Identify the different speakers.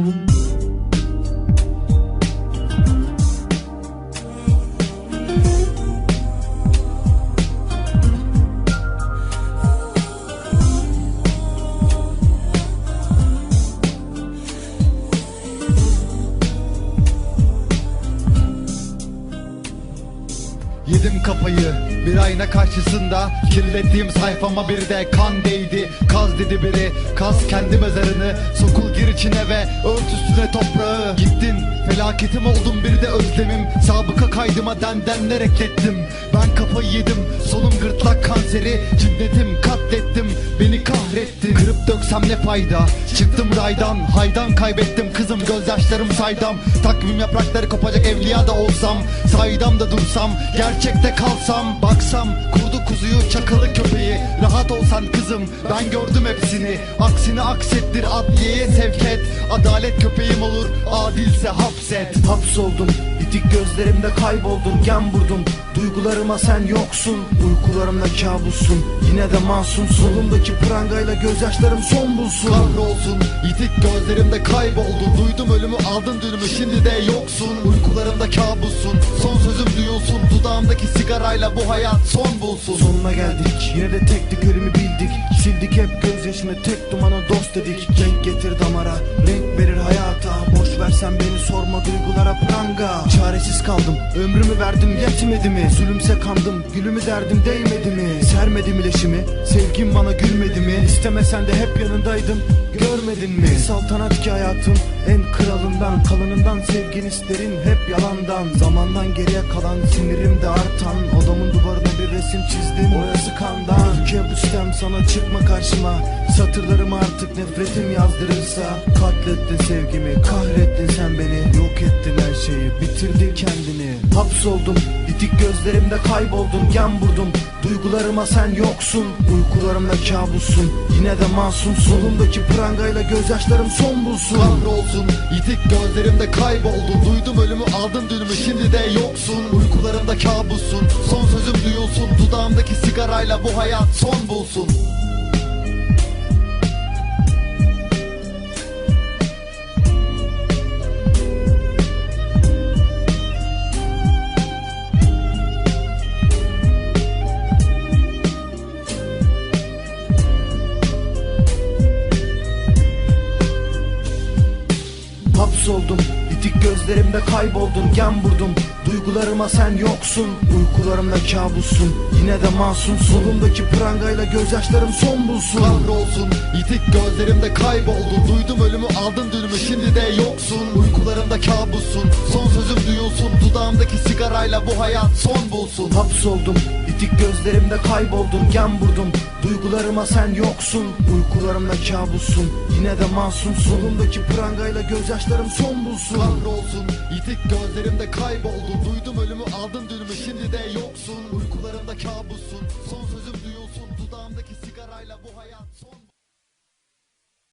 Speaker 1: Thank you. Yedim kafayı bir ayna karşısında. Kirlettiğim sayfama bir de kan değdi. Kaz dedi biri kaz kendi mezarını. Sokul gir içine ve ört üstüne toprağı. Gittin felaketim oldum bir de özlemim. Sabıka kaydıma dendenler eklettim Ben kafayı yedim solum gırtlak kanseri. Kahrettin Döksem ne fayda? Çıktım raydan haydan kaybettim kızım gözyaşlarım saydam. Takvim yaprakları kopacak evliya da olsam Saydam da dursam gerçekte kalsam Baksam kurdu kuzuyu çakalı köpeği. Rahat olsan kızım ben gördüm hepsini. Aksini aksettir adliyeye sevk et. Adalet köpeğim olur adilse hapset.
Speaker 2: Hapsoldum bitik gözlerimde kayboldum Gem vurdum duygularıma sen yoksun Uykularımda kabussun. Yine de masumsun Solumdaki prangayla gözyaşlarım son bulsun.
Speaker 1: Kahrolsun yitik gözlerimde kayboldun. Duydum ölümü aldın dünümü şimdi de yoksun. Uykularımda kabussun son sözüm duyulsun. Dudağımdaki sigarayla bu hayat son bulsun.
Speaker 2: Sonuna geldik yine de tektik ölümü bildik. Sildik hep gözyaşını tek dumana dost dedik. Renk getir damara renk verir hayata Versen beni sorma duygulara pranga. Çaresiz kaldım ömrümü verdim yetmedi mi? Zulümse kandım gülümü derdim değmedi mi? Sermedi mi leşimi sevgim bana gülmedi mi? İstemesen de hep yanındaydım görmedin mi? Saltanat ki hayatım en kralından Kalınından sevgin isterin hep yalandan. Zamandan geriye kalan sinirimde artan Odamın duvarına bir resim çizdim Boyası kandan Sistem sana çıkma karşıma. Satırlarımı artık nefretim yazdırırsa. Katlettin sevgimi kahrettin sen beni. Yok ettin her şeyi bitirdin kendini. Hapsoldum bitik gözlerimde kayboldum Gem vurdum. Duygularıma sen yoksun Uykularımda kabussun yine de masumsun Solumdaki prangayla gözyaşlarım son bulsun.
Speaker 1: Kahrolsun yitik gözlerimde kayboldun Duydum ölümü aldın dünümü şimdi de yoksun. Uykularımda kabussun son sözüm duyulsun. Dudağımdaki sigarayla bu hayat son bulsun.
Speaker 2: Hapsoldum bitik gözlerimde kayboldun Gem vurdum. Duygularıma sen yoksun Uykularımda kabussun. Yine de masumsun. Solumdaki prangayla gözyaşlarım son bulsun.
Speaker 1: Kahrolsun yitik gözlerimde kayboldun Duydum ölümü aldın dünümü. Şimdi de yoksun. Uykularımda kabussun. Son sözüm duyulsun. Dudağımdaki sigarayla bu hayat son bulsun.
Speaker 2: Hapsoldum bitik gözlerimde kayboldun Gem vurdum. Duygularıma sen yoksun Uykularımda kabussun. Yine de masumsun. Solumdaki prangayla gözyaşlarım son bulsun.
Speaker 1: Kahrolsun. Yitik gözlerimde kayboldun Duydum ölümü aldın dünümü şimdi de yoksun. Uykularımda kabussun. Son sözüm duyulsun. Dudağımdaki sigarayla bu hayat son